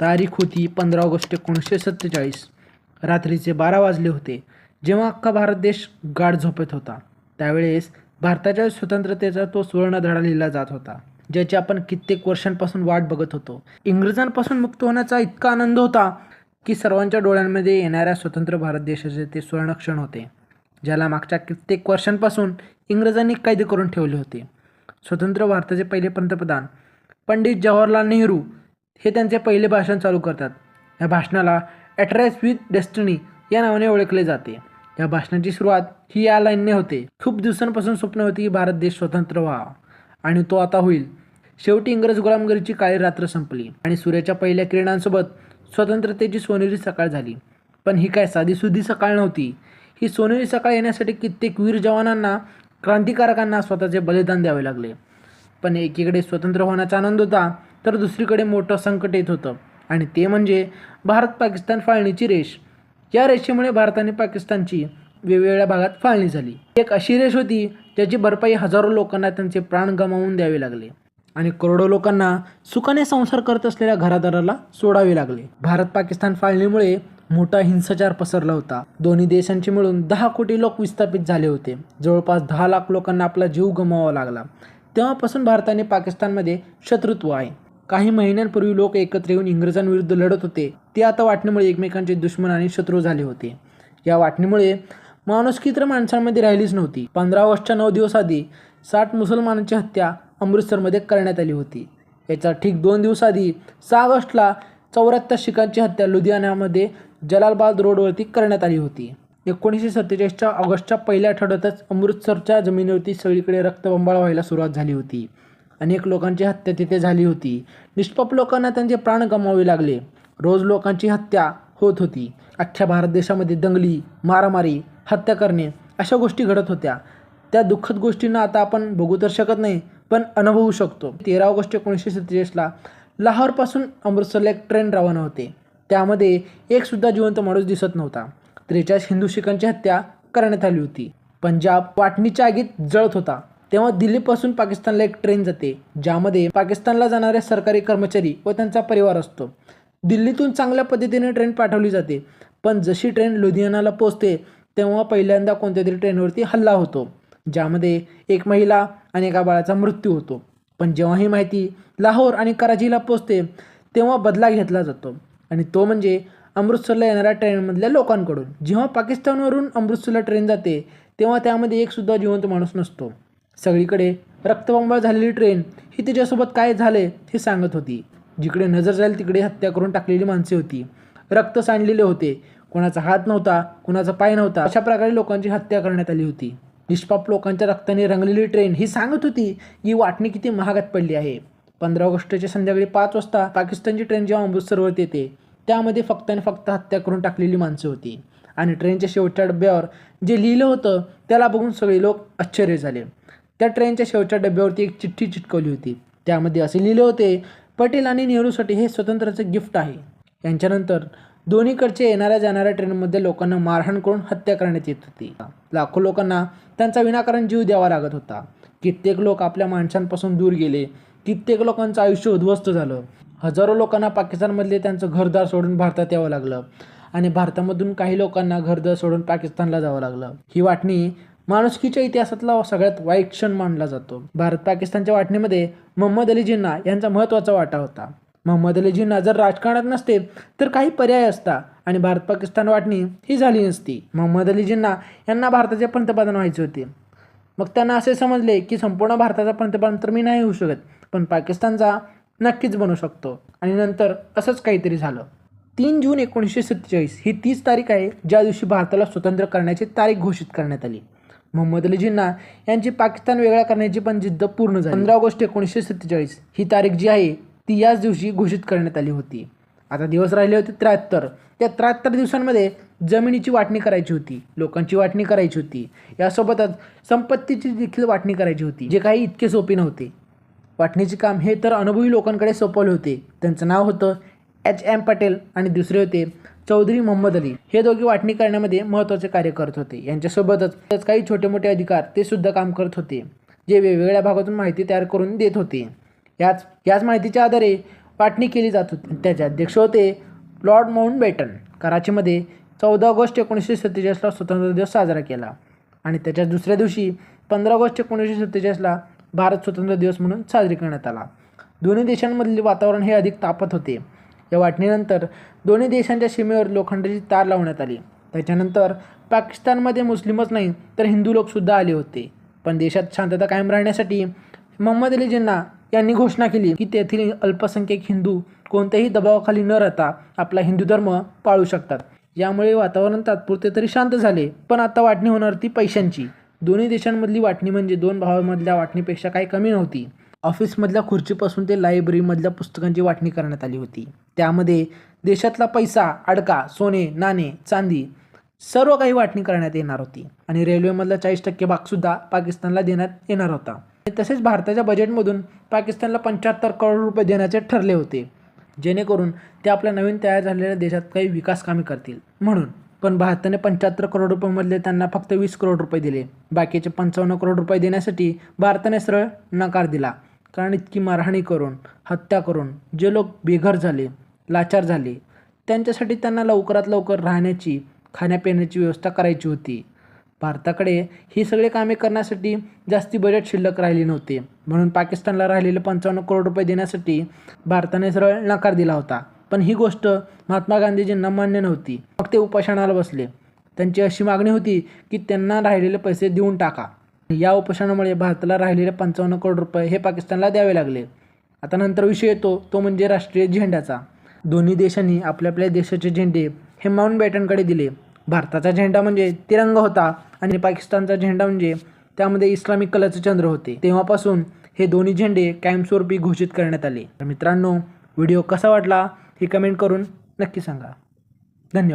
तारीख होती पंधरा ऑगस्ट एकोणीसशे सत्तेचाळीस. रात्रीचे बारा वाजले होते जेव्हा अख्खा भारत देश गाढ झोपेत होता. त्यावेळेस भारताच्या स्वतंत्रतेचा तो सुवर्णधडा लिहिला जात होता ज्याची आपण कित्येक वर्षांपासून वाट बघत होतो. इंग्रजांपासून मुक्त होण्याचा इतका आनंद होता की सर्वांच्या डोळ्यांमध्ये येणाऱ्या स्वतंत्र भारत देशाचे ते सुवर्णक्षण होते ज्याला मागच्या कित्येक वर्षांपासून इंग्रजांनी कैद करून ठेवले होते. स्वतंत्र भारताचे पहिले पंतप्रधान पंडित जवाहरलाल नेहरू हे त्यांचे पहिले भाषण चालू करतात. या भाषणाला ॲट्रॅस विथ डेस्टिनी या नावाने ओळखले जाते. या भाषणाची सुरुवात ही या लाईनने होते. खूप दिवसांपासून स्वप्न होती की भारत देश स्वतंत्र व्हावा. आणि तो आता होईल. शेवटी इंग्रज गुलामगिरीची काळी रात्र संपली आणि सूर्याच्या पहिल्या किरणांसोबत स्वतंत्रतेची सोनेरी सकाळ झाली. पण ही काय साधीसुधी सकाळ नव्हती. ही सोनेरी सकाळ येण्यासाठी कित्येक वीर जवानांना क्रांतिकारकांना स्वतःचे बलिदान द्यावे लागले. पण एकीकडे स्वतंत्र होण्याचा आनंद होता तर दुसरीकडे मोठं संकट येत होतं. आणि ते म्हणजे भारत पाकिस्तान फाळणीची रेष. या रेषेमुळे भारत आणि पाकिस्तानची वेगवेगळ्या भागात फाळणी झाली. एक अशी रेष होती ज्याची भरपाई हजारो लोकांना त्यांचे प्राण गमावून द्यावे लागले. आणि करोडो लोकांना सुखाने संसार करत असलेल्या घरादाराला सोडावे लागले. भारत पाकिस्तान फाळणीमुळे मोठा हिंसाचार पसरला होता. दोन्ही देशांचे मिळून दहा कोटी लोक विस्थापित झाले होते. जवळपास दहा लाख लोकांना आपला जीव गमवावा लागला. तेव्हापासून भारताने पाकिस्तानमध्ये शत्रुत्व आहे. काही महिन्यांपूर्वी लोक एकत्र येऊन इंग्रजांविरुद्ध लढत होते. ते आता वाटणीमुळे एकमेकांचे दुश्मन आणि शत्रू झाले होते. या वाटणीमुळे माणुसकी तर माणसांमध्ये राहिलीच नव्हती. पंधरा ऑगस्टच्या नऊ दिवस आधी साठ मुसलमानांची हत्या अमृतसरमध्ये करण्यात आली होती. याच्या ठीक दोन दिवस आधी सहा ऑगस्टला चौऱ्याहत्तर शिखांची हत्या लुधियानामध्ये जलालबाद रोडवरती करण्यात आली होती. एकोणीसशे सत्तेचाळीसच्या ऑगस्टच्या पहिल्या आठवड्यातच अमृतसरच्या जमिनीवरती सगळीकडे रक्तबंबाळ व्हायला सुरुवात झाली होती. अनेक लोकांची हत्या तिथे झाली होती. निष्पाप लोकांना त्यांचे प्राण गमावे लागले. रोज लोकांची हत्या होत होती. अख्ख्या भारत देशामध्ये दंगली मारामारी हत्या करणे अशा गोष्टी घडत होत्या. त्या दुःखद गोष्टींना आता आपण बघू तर शकत नाही पण अनुभवू शकतो. तेरा ऑगस्ट एकोणीसशे सत्तेचाळीसला लाहोरपासून अमृतसरला एक ट्रेन रवाना होते. त्यामध्ये एकसुद्धा जिवंत माणूस दिसत नव्हता. त्रेचाळीस हिंदू शिखांची हत्या करण्यात आली होती. पंजाब वाटणीच्या आगीत जळत होता. तेव्हा दिल्लीपासून पाकिस्तानला एक ट्रेन जाते ज्यामध्ये पाकिस्तानला जाणारे सरकारी कर्मचारी व त्यांचा परिवार असतो. दिल्लीतून चांगल्या पद्धतीने ट्रेन पाठवली जाते पण जशी ट्रेन लुधियानाला पोचते तेव्हा पहिल्यांदा कोणत्या तरी ट्रेनवरती हल्ला होतो ज्यामध्ये एक महिला आणि एका बाळाचा मृत्यू होतो. पण जेव्हा ही माहिती लाहोर आणि कराचीला पोचते तेव्हा बदला घेतला जातो. आणि तो म्हणजे अमृतसरला येणाऱ्या ट्रेनमधल्या लोकांकडून. जेव्हा पाकिस्तानवरून अमृतसरला ट्रेन जाते तेव्हा त्यामध्ये एक सुद्धा जिवंत माणूस नसतो. सगळीकडे रक्तबंबाळ झालेली ट्रेन ही तिच्यासोबत काय झाले हे सांगत होती. जिकडे नजर जाईल तिकडे हत्या करून टाकलेली माणसे होती. रक्त सांडलेले होते. कोणाचा हात नव्हता कोणाचा पाय नव्हता अशा प्रकारे लोकांची हत्या करण्यात आली होती. निष्पाप लोकांच्या रक्ताने रंगलेली ट्रेन ही सांगत होती की वाटणी किती महागात पडली आहे. पंधरा ऑगस्टच्या संध्याकाळी पाच वाजता पाकिस्तानची ट्रेन जेव्हा अमृतसरवरती येते त्यामध्ये फक्त आणि फक्त हत्या करून टाकलेली माणसं होती. आणि ट्रेनच्या शेवटच्या डब्यावर जे लिहिलं होतं त्याला बघून सगळे लोक आश्चर्य झाले. त्या ट्रेनच्या शेवटच्या डब्यावरती एक चिठ्ठी चिटकवली होती. त्यामध्ये असे लिहिले होते पटेल आणि नेहरूसाठी हे स्वतंत्राचं गिफ्ट आहे. यांच्यानंतर दोन्हीकडचे येणाऱ्या जाणाऱ्या ट्रेनमध्ये लोकांना मारहाण करून हत्या करण्यात येत होती. लाखो लोकांना त्यांचा विनाकारण जीव द्यावा लागत होता. कित्येक लोक आपल्या माणसांपासून दूर गेले. कित्येक लोकांचं आयुष्य उद्ध्वस्त झालं. हजारो लोकांना पाकिस्तानमधले त्यांचं घरदार सोडून भारतात यावं लागलं. आणि भारतामधून काही लोकांना घरदार सोडून पाकिस्तानला जावं लागलं. ही वाटणी माणुसकीच्या इतिहासातला सगळ्यात वाईट क्षण मानला जातो. भारत पाकिस्तानच्या वाटणीमध्ये मोहम्मद अली जिन्ना यांचा महत्त्वाचा वाटा होता. मोहम्मद अली जिन्ना जर राजकारणात नसते तर काही पर्याय असता आणि भारत पाकिस्तान वाटणी ही झाली नसती. मोहम्मद अली जिन्ना यांना भारताचे पंतप्रधान व्हायचे होते. मग त्यांना असे समजले की संपूर्ण भारताचा पंतप्रधान तर मी नाही होऊ शकत पण पाकिस्तानचा नक्कीच बनू शकतो. आणि नंतर असंच काहीतरी झालं. तीन जून एकोणीसशे सत्तेचाळीस ही तीच तारीख आहे ज्या दिवशी भारताला स्वतंत्र करण्याची तारीख घोषित करण्यात आली. मोहम्मद अली जिन्ना यांची पाकिस्तान वेगळा करण्याची पण जिद्द पूर्ण झाली. पंधरा ऑगस्ट एकोणीसशे सत्तेचाळीस ही तारीख जी आहे ती याच दिवशी घोषित करण्यात आली होती. आता दिवस राहिले होते त्र्याहत्तर. त्या त्र्याहत्तर दिवसांमध्ये जमिनीची वाटणी करायची होती लोकांची वाटणी करायची होती. यासोबतच संपत्तीची देखील वाटणी करायची होती जे काही इतके सोपे नव्हते. वाटणीचे काम हे तर अनुभवी लोकांकडे सोपवले होते. त्यांचं नाव होतं एच एम पटेल आणि दुसरे होते चौधरी मोहम्मद अली. हे दोघे वाटणी करण्यामध्ये महत्त्वाचे कार्य करत होते. यांच्यासोबतच काही छोटे मोठे अधिकार ते सुद्धा काम करत होते जे वेगवेगळ्या भागातून माहिती तयार करून देत होते. याच याच माहितीच्या आधारे वाटणी केली जात होती. त्याचे अध्यक्ष होते लॉर्ड माउंट बेटन कराचीमध्ये चौदा ऑगस्ट एकोणीसशे सत्तेचाळीसला स्वतंत्र दिवस साजरा केला आणि त्याच्या दुसऱ्या दिवशी पंधरा ऑगस्ट एकोणीसशे सत्तेचाळीसला भारत स्वतंत्र दिवस म्हणून साजरी करण्यात आला. दोन्ही देशांमधले वातावरण हे अधिक तापत होते. या वाटणीनंतर दोन्ही देशांच्या सीमेवर लोखंडाची तार लावण्यात आली. त्याच्यानंतर पाकिस्तानमध्ये मुस्लिमच नाही तर हिंदू लोकसुद्धा आले होते. पण देशात शांतता कायम राहण्यासाठी मोहम्मद अली जिन्ना यांनी घोषणा केली की तेथील अल्पसंख्यक हिंदू कोणत्याही दबावाखाली न राहता आपला हिंदू धर्म पाळू शकतात. यामुळे वातावरण तात्पुरते तरी शांत झाले पण आता वाटणी होणार ती पैशांची. दोन्ही देशांमधली वाटणी म्हणजे दोन भावांमधल्या वाटणीपेक्षा काही कमी नव्हती. ऑफिसमधल्या खुर्चीपासून ते लायब्ररीमधल्या पुस्तकांची वाटणी करण्यात आली होती. त्यामध्ये देशातला पैसा अडका सोने नाणे चांदी सर्व काही वाटणी करण्यात येणार होती आणि रेल्वेमधला चाळीस टक्के भागसुद्धा पाकिस्तानला देण्यात येणार होता. तसेच भारताच्या बजेटमधून पाकिस्तानला पंच्याहत्तर करोड रुपये देण्याचे ठरले होते जेणेकरून ते आपल्या नवीन तयार झालेल्या देशात काही विकास कामे करतील. म्हणून पण भारताने पंच्याहत्तर करोड रुपयामधले त्यांना फक्त वीस करोड रुपये दिले. बाकीचे पंचावन्न करोड रुपये देण्यासाठी भारताने सरळ नकार दिला. कारण इतकी मारहाणी करून हत्या करून जे लोक बेघर झाले लाचार झाले त्यांच्यासाठी त्यांना लवकरात लवकर राहण्याची खाण्यापिण्याची व्यवस्था करायची होती. भारताकडे ही सगळे कामे करण्यासाठी जास्ती बजेट शिल्लक राहिले नव्हते. म्हणून पाकिस्तानला राहिलेले पंचावन्न करोड रुपये देण्यासाठी भारताने सरळ नकार दिला होता. पण ही गोष्ट महात्मा गांधीजींना मान्य नव्हती. मग ते उपोषणाला बसले. त्यांची अशी मागणी होती की त्यांना राहिलेले पैसे देऊन टाका. या उपोषणामुळे भारताला राहिलेले पंचावन्न करोड रुपये हे पाकिस्तानला द्यावे लागले. आता नंतर विषय येतो तो म्हणजे राष्ट्रीय झेंड्याचा. दोन्ही देशांनी आपल्या आपल्या देशाचे झेंडे हे माउंट बॅटनकडे दिले. भारताचा झेंडा म्हणजे तिरंगा होता आणि पाकिस्तानचा झेंडा म्हणजे त्यामध्ये इस्लामिक कलाचे चंद्र होते. तेव्हापासून हे दोन्ही झेंडे कायमस्वरूपी घोषित करण्यात आले. तर मित्रांनो व्हिडिओ कसा वाटला हे कमेंट करून नक्की सांगा. धन्यवाद.